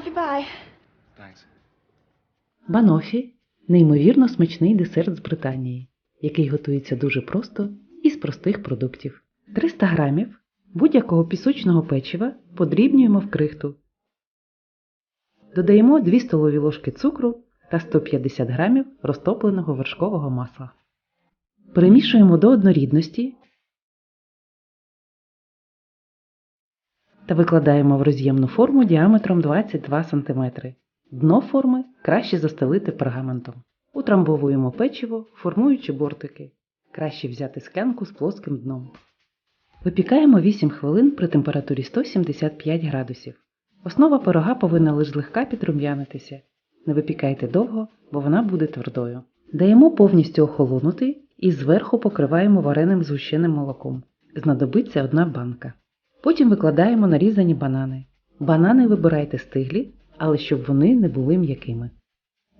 pie. Thanks. Банофі неймовірно смачний десерт з Британії, який готується дуже просто і з простих продуктів. 300 грамів будь-якого пісочного печива подрібнюємо в крихту. Додаємо 2 столові ложки цукру та 150 грамів розтопленого вершкового масла. Перемішуємо до однорідності та викладаємо в роз'ємну форму діаметром 22 см. Дно форми краще застелити пергаментом. Утрамбовуємо печиво, формуючи бортики. Краще взяти склянку з плоским дном. Випікаємо 8 хвилин при температурі 175 градусів. Основа пирога повинна лише злегка підрум'янитися. Не випікайте довго, бо вона буде твердою. Даємо повністю охолонути і зверху покриваємо вареним згущеним молоком. Знадобиться одна банка. Потім викладаємо нарізані банани. Банани вибирайте стиглі, але щоб вони не були м'якими.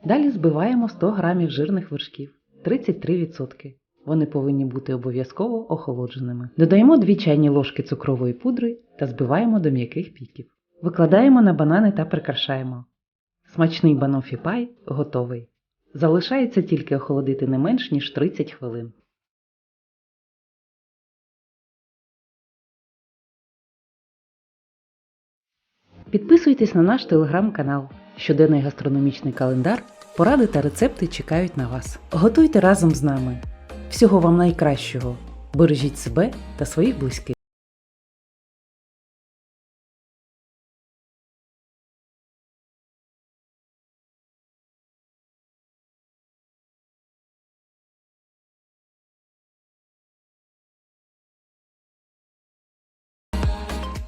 Далі збиваємо 100 г жирних вершків 33%. Вони повинні бути обов'язково охолодженими. Додаємо 2 чайні ложки цукрової пудри та збиваємо до м'яких піків. Викладаємо на банани та прикрашаємо. Смачний банофі пай готовий. Залишається тільки охолодити не менш ніж 30 хвилин. Підписуйтесь на наш телеграм-канал. Щоденний гастрономічний календар, поради та рецепти чекають на вас. Готуйте разом з нами. Всього вам найкращого! Бережіть себе та своїх близьких.